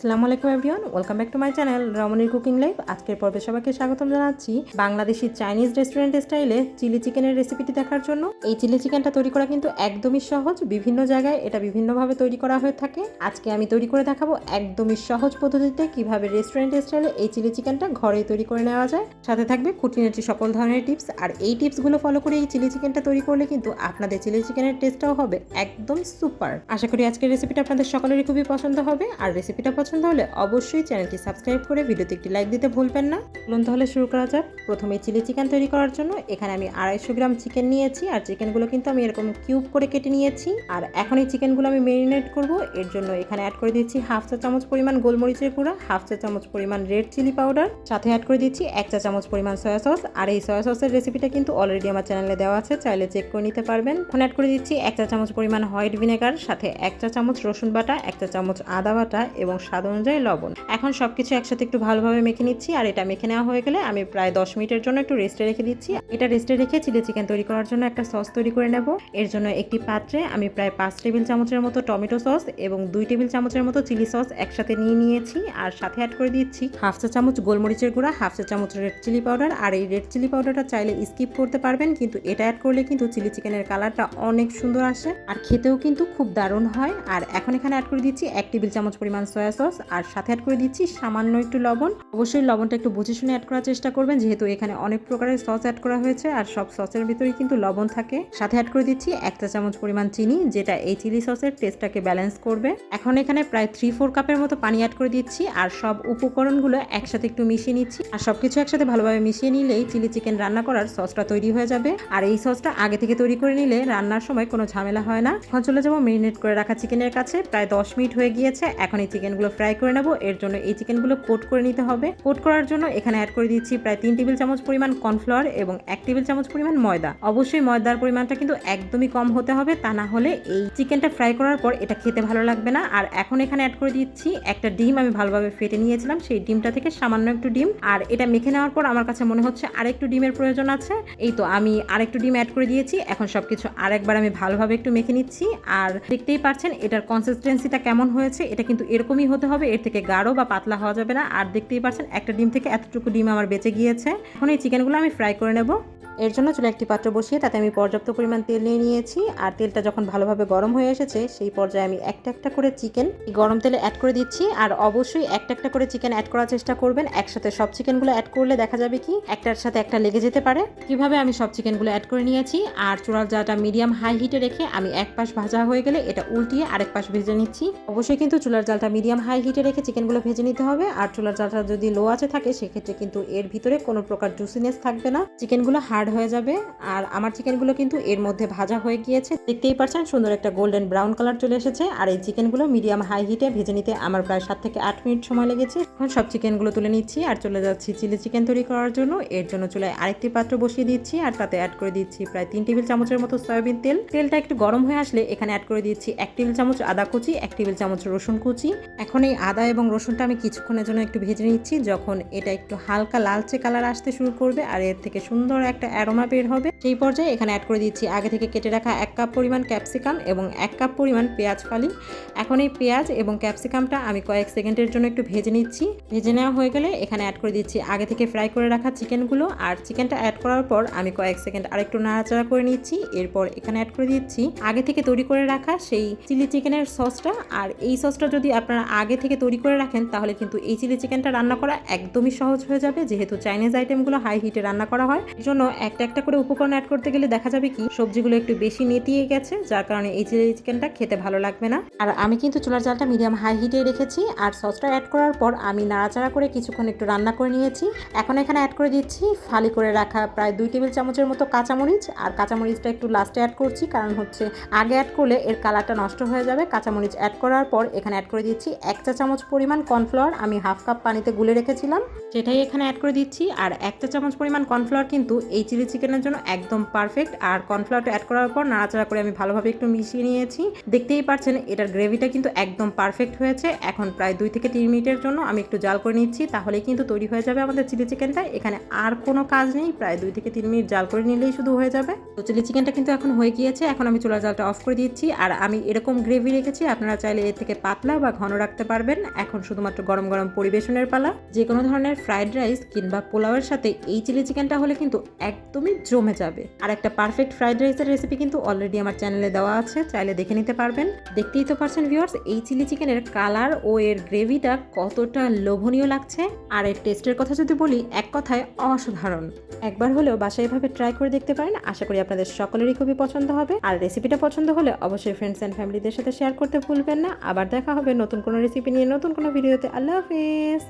আসসালামু আলাইকুম everyone, welcome back to my channel রমণীর কুকিং লাইফ। আজকের পর্বে সবাইকে স্বাগতম জানাচ্ছি বাংলাদেশি চাইনিজ রেস্টুরেন্ট স্টাইলে চিলি চিকেনের রেসিপিটি দেখার জন্য। এই চিলি চিকেনটা তৈরি করা কিন্তু একদমই সহজ, বিভিন্ন জায়গায় এটা বিভিন্নভাবে তৈরি করা হয়ে থাকে। আজকে আমি তৈরি করে দেখাবো একদমই সহজ পদ্ধতিতে কীভাবে রেস্টুরেন্ট স্টাইলে এই চিলি চিকেনটা ঘরেই তৈরি করে নেওয়া যায়। সাথে থাকবে খুঁটিনাটি সকল ধরনের টিপস, আর এই টিপসগুলো ফলো করে এই চিলি চিকেনটা তৈরি করলে কিন্তু আপনাদের চিলি চিকেনের টেস্টটাও হবে একদম সুপার। আশা করি আজকের রেসিপিটা আপনাদের সকলেরই খুবই পছন্দ হবে, আর রেসিপিটা পছন্দ হলে অবশ্যই চ্যানেলটি সাবস্ক্রাইব করে ভিডিওতে একটি লাইক দিতে ভুলবেন না। চলুন তাহলে শুরু করা যাক। প্রথমে চিলি চিকেন তৈরি করার জন্য এখানে আমি আড়াইশো গ্রাম চিকেন নিয়েছি, আর চিকেনগুলো কিন্তু আমি এরকম কিউব করে কেটে নিয়েছি। আর এখন এই চিকেনগুলো আমি মেরিনেট করব। এর জন্য এখানে অ্যাড করে দিচ্ছি হাফ চা চামচ পরিমাণ গোলমরিচের গুঁড়া, হাফ চা চামচ পরিমাণ রেড চিলি পাউডার সাথে অ্যাড করে দিচ্ছি এক চা চামচ পরিমাণ সয়া সস আর এই সয়া সসের রেসিপিটা কিন্তু অলরেডি আমার চ্যানেলে দেওয়া আছে, চাইলে চেক করে নিতে পারবেন। এখন অ্যাড করে দিচ্ছি এক চা চামচ পরিমাণ হোয়াইট ভিনেগার সাথে এক চা চামচ রসুন বাটা, এক চা চামচ আদা বাটা এবং স্বাদ অনুযায়ী লবণ। এখন সব কিছু একসাথে একটু ভালোভাবে মেখে নিচ্ছি, আর এটা মেখে নেওয়া হয়ে গেলে আমি প্রায় দশ মিনিটের জন্য একটু রেস্টে রেখে দিচ্ছি। এটা রেস্টে রেখে চিলি চিকেন তৈরি করার জন্য একটা সস তৈরি করে নেব। এর জন্য একটি পাত্রে আমি প্রায় পাঁচ টেবিল চামচের মতো টমেটো সস এবং দুই টেবিল চামচের মতো চিলি সস একসাথে নিয়ে নিয়েছি, আর সাথে অ্যাড করে দিচ্ছি হাফ চা চামচ গোলমরিচের গুঁড়া হাফ চা চামচ রেড চিলি পাউডার আর এই রেড চিলি পাউডারটা চাইলে স্কিপ করতে পারবেন, কিন্তু এটা অ্যাড করলে কিন্তু চিলি চিকেনের কালারটা অনেক সুন্দর আসে। আর খেতেও কিন্তু খুব দারুণ হয়। আর এখন এখানে অ্যাড করে দিচ্ছি এক টেবিল চামচ পরিমাণ সয়া সস আর সাথে অ্যাড করে দিচ্ছি সামান্য একটু লবণ। অবশ্যই লবণটা একটু বুঝে শুনে অ্যাড করার চেষ্টা করবেন, যেহেতু এখানে অনেক প্রকারের সস অ্যাড করা হয়েছে আর সব সসের ভিতরেই কিন্তু লবণ থাকে। সাথে অ্যাড করে দিচ্ছি একটা চামচ পরিমাণ চিনি, যেটা এই চিলি সসের টেস্টটাকে ব্যালেন্স করবে। এখন এখানে প্রায় থ্রি ফোর কাপের মতো পানি অ্যাড করে দিচ্ছি আর সব উপকরণগুলো একসাথে একটু মিশিয়ে নিচ্ছি। আর সবকিছু একসাথে ভালোভাবে মিশিয়ে নিলেই চিলি চিকেন রান্না করার সসটা তৈরি হয়ে যাবে। আর এই সসটা আগে থেকে তৈরি করে নিলে রান্নার সময় কোনো ঝামেলা হয় না। এখন চলে যাব মেরিনেট করে রাখা চিকেনের কাছে। প্রায় দশ মিনিট হয়ে গিয়েছে, এখন এই চিকেনগুলো ফ্রাই করে নেব। এর জন্য এই চিকেনগুলো কোট করে নিতে হবে। কোট করার জন্য এখানে অ্যাড করে দিচ্ছি প্রায় তিন টেবিল চামচ পরিমাণ কর্নফ্লাওয়ার এবং এক টেবিল চামচ পরিমাণ ময়দা। অবশ্যই ময়দার পরিমাণটা কিন্তু একদমই কম হতে হবে, তা না হলে এই চিকেনটা ফ্রাই করার পর এটা খেতে ভালো লাগবে না। আর এখন এখানে অ্যাড করে দিচ্ছি একটা ডিম। আমি ভালোভাবে ফেটে নিয়েছিলাম, সেই ডিমটা থেকে সামান্য একটু ডিম। আর এটা মেখে নেওয়ার পর আমার কাছে মনে হচ্ছে আরেকটু ডিমের প্রয়োজন আছে। এই তো আমি আরেকটু ডিম অ্যাড করে দিয়েছি। এখন সবকিছু আরেকবার আমি ভালোভাবে একটু মেখে নিচ্ছি। আর দেখতেই পাচ্ছেন এটার কনসিস্টেন্সিটা কেমন হয়েছে, এটা কিন্তু এরকমই হতে হবে, এর থেকে গাঢ় বা পাতলা হওয়া যাবে না। আর দেখতেই পাচ্ছেন একটা ডিম থেকে এতটুকু ডিম আমার বেঁচে গিয়েছে। এখন এই চিকেনগুলো আমি ফ্রাই করে নেব। এর জন্য চুলে একটি পাত্র বসিয়ে তাতে আমি পর্যাপ্ত পরিমাণ তেল নিয়ে নিয়েছি। আর তেলটা যখন ভালোভাবে গরম হয়ে এসেছে, সেই পর্যায়ে আমি একটা একটা করে চিকেন গরম তেলে অ্যাড করে দিচ্ছি। আর অবশ্যই একটা একটা করে চিকেন অ্যাড করার চেষ্টা করবেন। একসাথে সব চিকেনগুলো অ্যাড করলে দেখা যাবে কি, একটার সাথে একটা লেগে যেতে পারে। কীভাবে আমি সব চিকেনগুলো অ্যাড করে নিয়েছি, আর চূড়ার জালটা মিডিয়াম হাই হিটে রেখে আমি এক পাশ ভাজা হয়ে গেলে এটা উল্টিয়ে আরেক পাশ ভেজে নিচ্ছি। অবশ্যই কিন্তু চুলার জালটা মিডিয়াম হাই হিটে রেখে চিকেনগুলো ভেজে নিতে হবে। আর চুলার জালটা যদি লো আছে থাকে, সেক্ষেত্রে কিন্তু এর ভিতরে কোনো প্রকার জুসিনেস থাকবে না। চিকেনগুলো হার্ড হয়ে যাবে। আর আমার চিকেনগুলো কিন্তু এর মধ্যে ভাজা হয়ে গিয়েছে। দেখতেই পাচ্ছেন সুন্দর একটা গোল্ডেন ব্রাউন কালার চলে এসেছে। আর এই চিকেনগুলো মিডিয়াম হাই হিটে ভেজে নিতে আমার প্রায় সাত থেকে আট মিনিট সময় লেগেছে। এখন সব চিকেনগুলো তুলে নিচ্ছি আর চলে যাচ্ছি চিলি চিকেন তৈরি করার জন্য। এর জন্য চুলায় আরেকটি পাত্র বসিয়ে দিচ্ছি আর তাতে অ্যাড করে দিচ্ছি প্রায় তিন টেবিল চামচের মতো সয়াবিন তেল। তেলটা একটু গরম হয়ে আসলে এখানে অ্যাড করে দিচ্ছি এক টেবিল চামচ আদা কুচি, এক টেবিল চামচ রসুন কুচি। এখন এই আদা এবং রসুনটা আমি কিছুক্ষণের জন্য একটু ভেজে নিচ্ছি, যখন এটা একটু হালকা লালচে কালার আসতে শুরু করবে। আর এর থেকে সুন্দর একটা অ্যারোমা বের হবে। সেই পর্যায়ে এখানে অ্যাড করে দিচ্ছি আগে থেকে কেটে রাখা এক কাপ পরিমাণ ক্যাপসিকাম এবং এক কাপ পরিমাণ পেঁয়াজ ফালি। এখন এই পেঁয়াজ এবং ক্যাপসিকামটা আমি কয়েক সেকেন্ডের জন্য একটু ভেজে নিচ্ছি। ভেজে নেওয়া হয়ে গেলে এখানে অ্যাড করে দিচ্ছি আগে থেকে ফ্রাই করে রাখা চিকেনগুলো আর চিকেনটা অ্যাড করার পর আমি কয়েক সেকেন্ড আরেকটু নাড়াচাড়া করে নিচ্ছি। এরপর এখানে অ্যাড করে দিচ্ছি আগে থেকে তৈরি করে রাখা সেই চিলি চিকেনের সসটা আর এই সসটা যদি আপনারা আগে থেকে তৈরি করে রাখেন তাহলে কিন্তু এই চিলি চিকেনটা রান্না করা একদমই সহজ হয়ে যাবে। যেহেতু চাইনিজ আইটেমগুলো হাই হিটে রান্না করা হয়। জন্য একটা একটা করে উপকরণ অ্যাড করতে গেলে দেখা যাবে কি, সবজিগুলো একটু বেশি নেতিয়ে গেছে, যার কারণে এই চিলি চিকেনটা খেতে ভালো লাগবে না। আর আমি কিন্তু চুলার জালটা মিডিয়াম হাই হিটে রেখেছি, আর সসটা অ্যাড করার পর আমি নাড়াচাড়া করে কিছুক্ষণ একটু রান্না করে নিয়েছি। এখন এখানে অ্যাড করে দিচ্ছি, ফালি করে রাখা প্রায় দুই টেবিল চামচের মতো কাঁচামরিচ, আর কাঁচামরিচটা একটু লাস্টে অ্যাড করছি, কারণ হচ্ছে আগে অ্যাড করলে এর কালারটা নষ্ট হয়ে যাবে। কাঁচামরিচ অ্যাড করার পর এখানে অ্যাড করে দিচ্ছি এক চা চামচ পরিমাণ কর্নফ্লাওয়ার আমি হাফ কাপ পানিতে গুলে রেখেছিলাম। সেটাই এখানে অ্যাড করে দিচ্ছি, আর এক চা চামচ পরিমাণ কর্নফ্লাওয়ার কিন্তু এই চিলি চিকেনের জন্য একদম পারফেক্ট আর কর্নফ্লাওয়ারটা অ্যাড করার পর নাড়াচাড়া করে আমি ভালোভাবে একটু মিশিয়ে নিয়েছি। দেখতেই পাচ্ছেন, এটার গ্রেভিটা কিন্তু একদম পারফেক্ট হয়েছে। এখন প্রায় দুই থেকে তিন মিনিটের জন্য আমি একটু জাল করে নিচ্ছি, তাহলেই কিন্তু তৈরি হয়ে যাবে আমাদের চিলি চিকেনটা। এখানে আর কোনো কাজ নেই, প্রায় দুই থেকে তিন মিনিট জাল করে নিলেই শুধু হয়ে যাবে। তো চিলি চিকেনটা কিন্তু এখন হয়ে গিয়েছে, এখন আমি চুলার জালটা অফ করে দিচ্ছি। আর আমি এরকম গ্রেভি রেখেছি, আপনারা চাইলে এর থেকে পাতলা বা ঘন রাখতে পারবেন। এখন শুধুমাত্র গরম গরম পরিবেশনের পালা। যে কোনো ধরনের ফ্রাইড রাইস কিংবা পোলাওয়ের সাথে এই চিলি চিকেনটা হলে কিন্তু একদমই জমে যাবে। আর একটা পারফেক্ট ফ্রাইড রাইসের রেসিপি কিন্তু অলরেডি আমার চ্যানেলে দেওয়া আছে, চাইলে দেখে নিতে পারবেন। দেখতেই তো পারছেন ভিউয়ার্স এই চিলি চিকেনের কালার ও এর গ্রেভিটা কতটা লোভনীয় লাগছে। আর এর টেস্টের কথা যদি বলি, এক কথায় অসাধারণ। একবার হলেও বাসায় এভাবে ট্রাই করে দেখতে পারেন, আশা করি আপনাদের সকলেরই খুবই পছন্দ হবে। আর রেসিপিটা পছন্দ হলে অবশ্যই ফ্রেন্ডস অ্যান্ড ফ্যামিলিদের সাথে শেয়ার করতে ভুলবেন না। আবার দেখা হবে নতুন কোনো রেসিপি নিয়ে নতুন কোনো ভিডিওতে আল্লাহ হাফিজ!